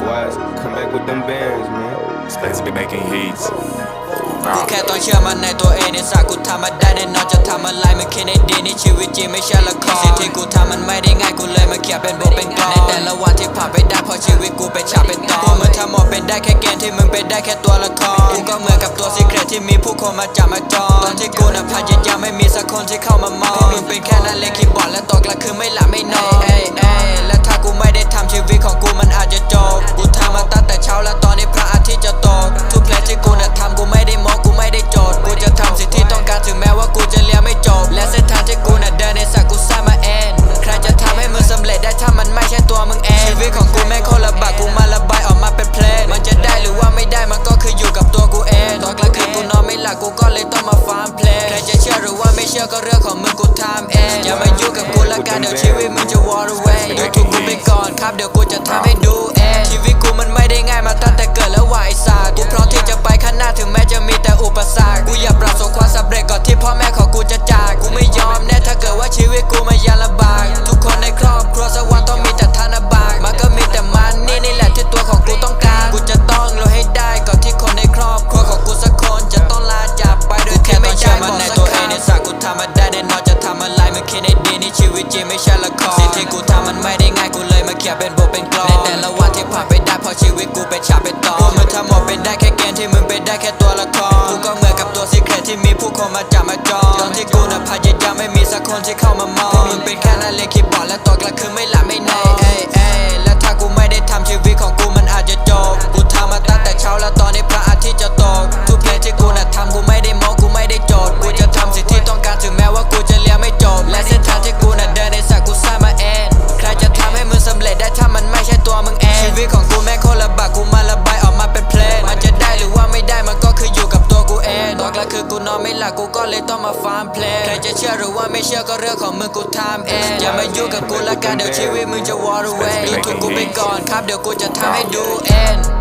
Big squads, come back with them bands, man. Space be making hits. กูแค่ต้องเชื่อมันในตัวเองในสักกูทำมาได้แน่นอนจะทำอะไรไม่คิดในดีนี่ชีวิตจริงไม่ใช่ละครสิ่งที่กูทำมันไม่ได้ง่ายกูเลยมาเขียนเป็นบทเป็นกลอนในแต่ละวันที่ผ่านไปได้เพราะชีวิตกูเป็นฉากเป็นตอนพวกมึงทั้งหมดเป็นได้แค่เกมที่มึงเป็นได้แค่ตัวละครกูก็เหมือนกับตัวซีเครตที่มีผู้คนมาจับมาจองตอนที่กูน่ะพยายามไม่มีสักคนที่เข้ามามองพวกมึงเป็นแค่นักเล่นคีย์บอร์ดและตกกลางคืนไม่หลับไม่นอนเอ้ยเอ้ยและถ้ากู เรื่องของมึงกูทำเองอย่ามายุ่งกับกูละกันเดี๋ยวชีวิตมึงจะ walk away ดูถูกกูไปก่อนครับเดี๋ยวกูจะทำให้ดูเองชีวิตกูมันไม่ได้ง่ายมา อนคิดในดีนี่ชีวิตจริงไม่ใช่ละครสิ่งที่กูทำมันไม่ได้ง่ายกูเลยมาเขียนเป็นบทเป็นกลอนในแต่ละวันที่ผ่านไปได้เพราะชีวิตกูเป็นฉากเป็นตอนพวกมึงทั้งหมดเป็นได้แค่เกมที่มึงเป็นได้แค่ตัวละครกูก็เหมือนกับตัวซีเครตที่มีผู้คนมาจับมาจองตอนที่กูน่ะพยายามไม่มีสักคนที่เข้ามามองมึงเป็นแค่นักเล่นคีย์บอร์ดและตกกลางคืนไม่หลับไม่นอนเอ้ยเอ้ยและถ้ากูไม่ได้ทำชีวิตของกูมันอาจจะจบกูทำมาตั้งแต่เช้าแล้วตอนนี้พระอาทิตย์จะ ก็เลยต้องมาฟังเพลงใครจะเชื่อหรือว่าไม่เชื่อก็เรื่องของมึงกูทำเองอย่ามายุ่งกับกูละกันเดี๋ยวชีวิตมึงจะ walk away ดูถูกกูไปก่อนครับเดี๋ยวกูจะทำให้ดูเอง